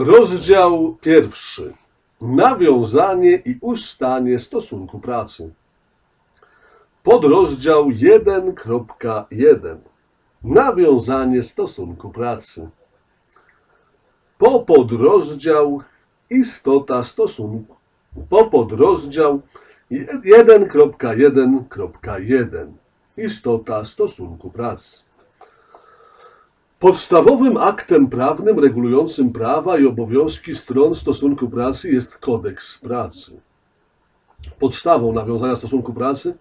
Rozdział pierwszy. Nawiązanie i ustanie stosunku pracy. Podrozdział 1.1. Nawiązanie stosunku pracy. Po podrozdział istota stosunku. Po podrozdział 1.1.1. Istota stosunku pracy. Podstawowym aktem prawnym regulującym prawa i obowiązki stron stosunku pracy jest kodeks pracy. Podstawą nawiązania stosunku pracy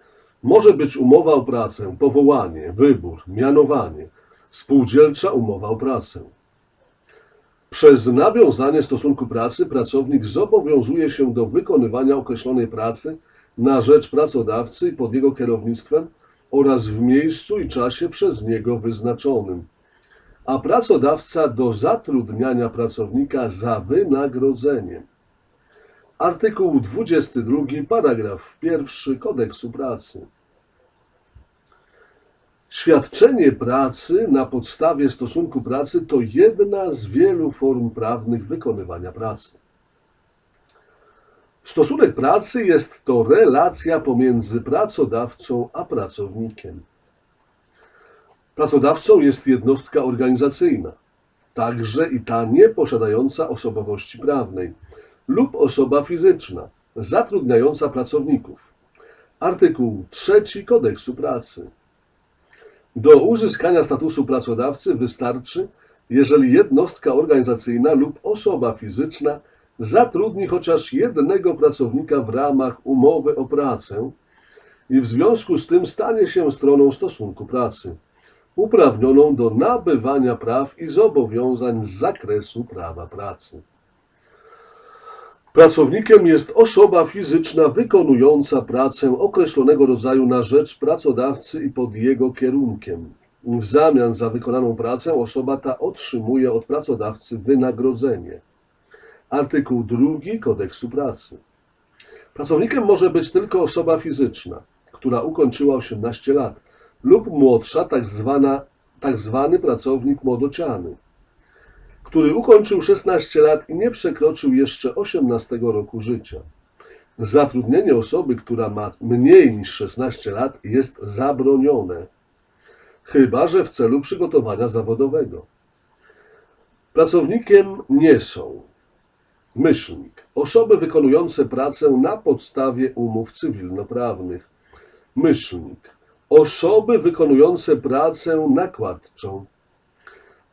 może być umowa o pracę, powołanie, wybór, mianowanie, spółdzielcza umowa o pracę. Przez nawiązanie stosunku pracy pracownik zobowiązuje się do wykonywania określonej pracy na rzecz pracodawcy i pod jego kierownictwem oraz w miejscu i czasie przez niego wyznaczonym a pracodawca do zatrudniania pracownika za wynagrodzeniem. Artykuł 22, paragraf 1 Kodeksu Pracy. Świadczenie pracy na podstawie stosunku pracy to jedna z wielu form prawnych wykonywania pracy. Stosunek pracy jest to relacja pomiędzy pracodawcą a pracownikiem. Pracodawcą jest jednostka organizacyjna, także i ta nie posiadająca osobowości prawnej, lub osoba fizyczna, zatrudniająca pracowników. Artykuł 3 Kodeksu Pracy. Do uzyskania statusu pracodawcy wystarczy, jeżeli jednostka organizacyjna lub osoba fizyczna zatrudni chociaż jednego pracownika w ramach umowy o pracę i w związku z tym stanie się stroną stosunku pracy uprawnioną do nabywania praw i zobowiązań z zakresu prawa pracy. Pracownikiem jest osoba fizyczna wykonująca pracę określonego rodzaju na rzecz pracodawcy i pod jego kierunkiem. W zamian za wykonaną pracę osoba ta otrzymuje od pracodawcy wynagrodzenie. Artykuł 2 Kodeksu Pracy. Pracownikiem może być tylko osoba fizyczna, która ukończyła 18 lat lub młodsza, tak, zwana, tak zwany pracownik młodociany, który ukończył 16 lat i nie przekroczył jeszcze 18 roku życia. Zatrudnienie osoby, która ma mniej niż 16 lat, jest zabronione, chyba że w celu przygotowania zawodowego. Pracownikiem nie są myślnik, osoby wykonujące pracę na podstawie umów cywilnoprawnych, myślnik, osoby wykonujące pracę nakładczą,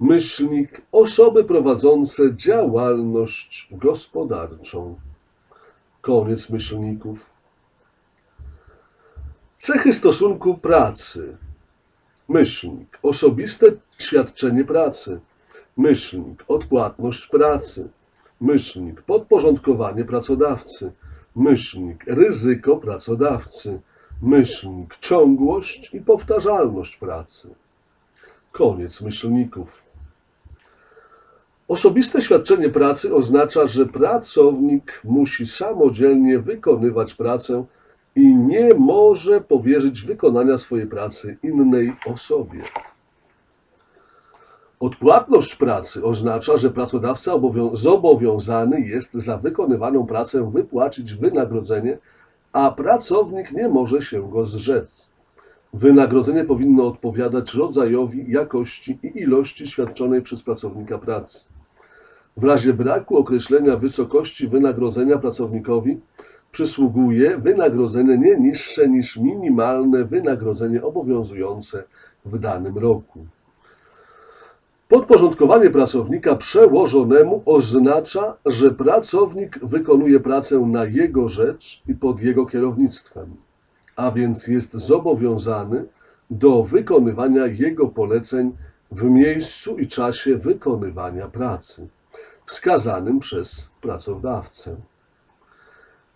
myślnik, osoby prowadzące działalność gospodarczą. Koniec myślników. Cechy stosunku pracy. Myślnik, osobiste świadczenie pracy. Myślnik, odpłatność pracy. Myślnik, podporządkowanie pracodawcy. Myślnik, ryzyko pracodawcy myślnik, ciągłość i powtarzalność pracy. Koniec myślników. Osobiste świadczenie pracy oznacza, że pracownik musi samodzielnie wykonywać pracę i nie może powierzyć wykonania swojej pracy innej osobie. Odpłatność pracy oznacza, że pracodawca obowią- zobowiązany jest za wykonywaną pracę wypłacić wynagrodzenie a pracownik nie może się go zrzec. Wynagrodzenie powinno odpowiadać rodzajowi, jakości i ilości świadczonej przez pracownika pracy. W razie braku określenia wysokości wynagrodzenia pracownikowi przysługuje wynagrodzenie nie niższe niż minimalne wynagrodzenie obowiązujące w danym roku. Podporządkowanie pracownika przełożonemu oznacza, że pracownik wykonuje pracę na jego rzecz i pod jego kierownictwem, a więc jest zobowiązany do wykonywania jego poleceń w miejscu i czasie wykonywania pracy, wskazanym przez pracodawcę.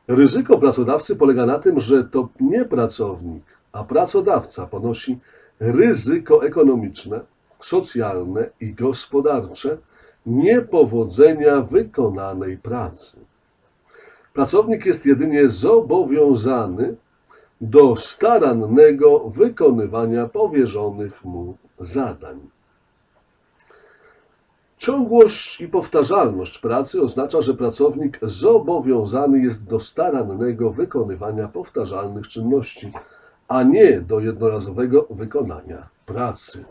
Ryzyko pracodawcy polega na tym, że to nie pracownik, a pracodawca ponosi ryzyko ekonomiczne, socjalne i gospodarcze niepowodzenia wykonanej pracy. Pracownik jest jedynie zobowiązany do starannego wykonywania powierzonych mu zadań. Ciągłość i powtarzalność pracy oznacza, że pracownik zobowiązany jest do starannego wykonywania powtarzalnych czynności, a nie do jednorazowego wykonania pracy.